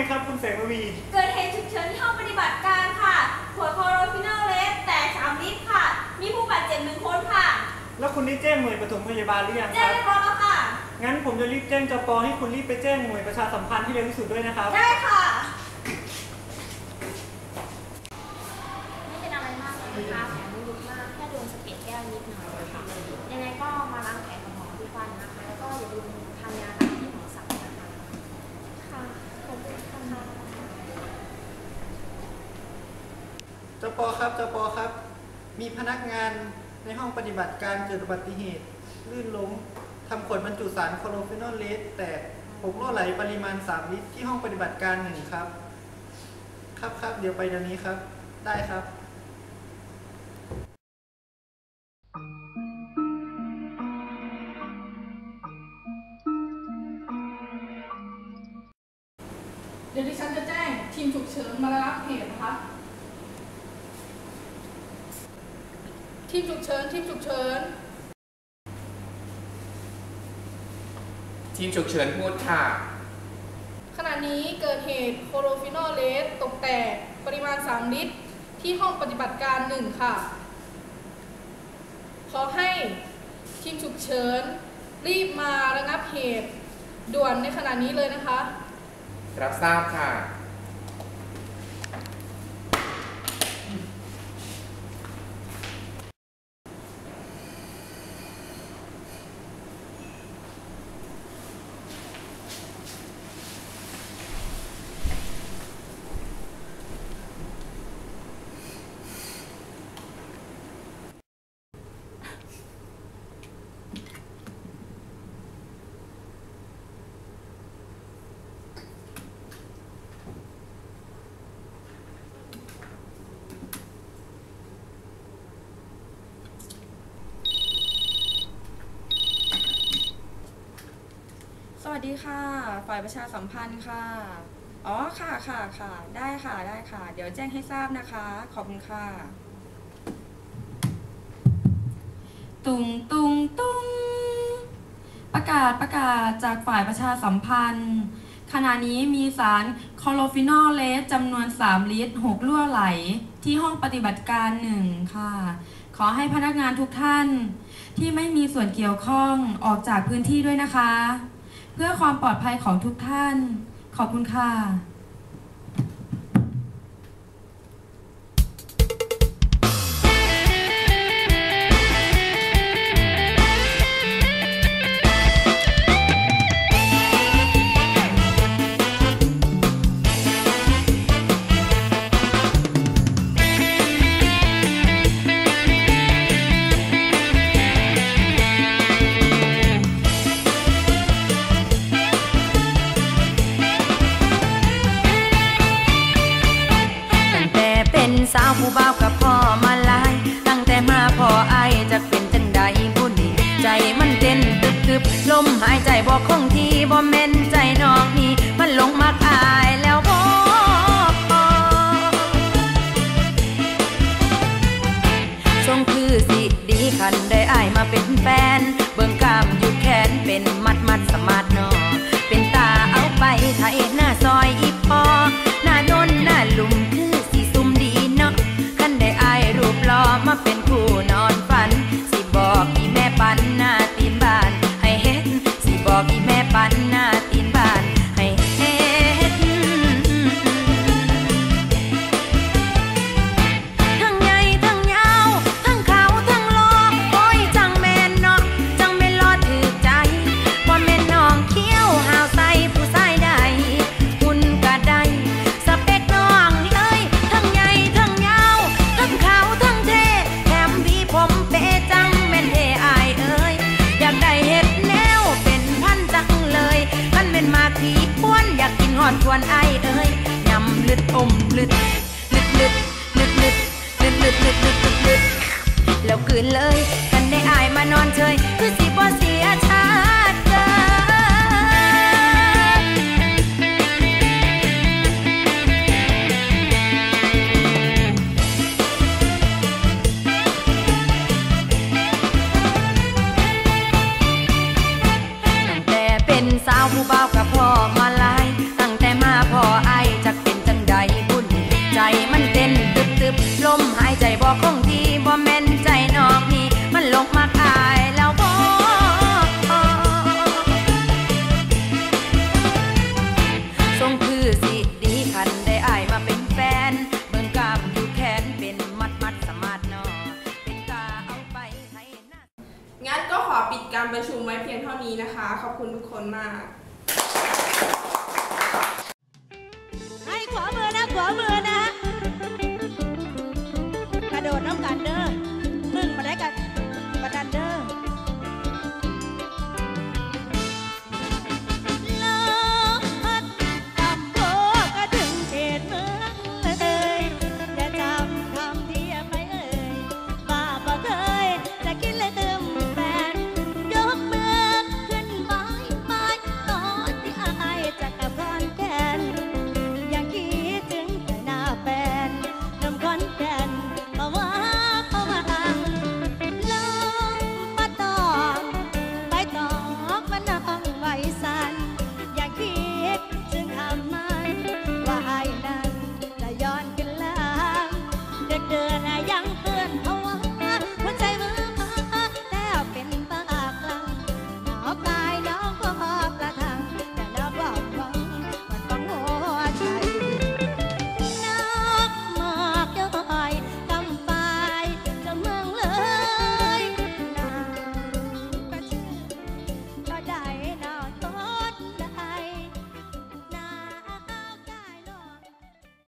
งครับคุณแสงระวี เกิดเหตุฉุกเฉินที่ห้องปฏิบัติการค่ะ ขวดคลอโรฟินอลเลสแตกสามลิตรค่ะ มีผู้บาดเจ็บหนึ่งคนค่ะ แล้วคุณได้แจ้งหน่วยปฐมพยาบาลหรือยังคแจ้งรับ เรียบร้อยแล้วค่ะ งั้นผมจะรีบแจ้งจปให้คุณรีบไปแจ้งหน่วยประชาสัมพันธ์ที่เร็วที่สุดด้วยนะครับ ได้ค่ะ ไม่เป็นอะไรมากเลยนะคะแผลไม่ลึกมาก แค่โดนสะเก็ดแก้วนิดหน่อยนะคะยังไงก็มาล้างแผลกับหมอที่ฟันนะคะ แล้วก็อย่าลืมทานยาตามที่หมอสั่งนะคะ ค่ะ ขอบคุณค่ะ จ้ปอครับเจ้ปอครับ มีพนักงานในห้องปฏิบัติการเกิดอุบัติเหตุ ลื่นล้มทำขวดบรรจุสารคลอโรฟินอลเลสแตกหกรั่ไหลปริมาณ 3 ลิตรที่ห้องปฏิบัติการหนึ่งครับ ครับครับเดี๋ยวไปเดี๋ยวนี้ครับ ได้ครับเดี๋ยวดิฉันจะแจ้งทีมฉุกเฉินมารับเหตุนะคะ ทีมฉุกเฉินทีมฉุกเฉิน ทีมฉุกเฉินพูดค่ะ ขณะนี้เกิดเหตุโคโรฟินอลเลสตกแตกปริมาณ 3 ลิตร ที่ห้องปฏิบัติการ 1 ค่ะ ขอให้ทีมฉุกเฉิน รีบมาระงับเหตุ ด่วนในขณะนี้เลยนะคะ รับทราบค่ะ วัสดีค่ะ ฝ่ายประชาสัมพันธ์ค่ะ อ๋อ ค่ะ ค่ะ ค่ะ ได้ค่ะ ได้ค่ะ เดี๋ยวแจ้งให้ทราบนะคะ ขอบคุณค่ะ ตุงตุงตุงประกาศประกาศจากฝ่ายประชาสัมพันธ์ ขณะนี้มีสารคอโรฟินอลเลสจำนวน 3 ลิตร6รั่วไหล ที่ห้องปฏิบัติการ1ค่ะ ขอให้พนักงานทุกท่าน ที่ไม่มีส่วนเกี่ยวข้องออกจากพื้นที่ด้วยนะคะ เพื่อความปลอดภัยของทุกท่าน ขอบคุณค่ะ สาวผู้บ่าวกับพ่อมาลาย ตั้งแต่มาพ่ออายจะเป็นจังใดบุญใจมันเต้นตึบตึบลมหายใจบ่คงที่บ่แม่นใจ อนไอเอ้ยยำลึดอมลึดลึดลึดลึดลึดลึดลึดลึดลึดลึดลึดแล้วคืนเลย กันได้อายมานอนเฉยคือสิบ่เสียชาติเกิดตั้งแต่เป็นสาวผู้บ่าว ปิดการประชุมไว้เพียงเท่านี้นะคะ ขอบคุณทุกคนมาก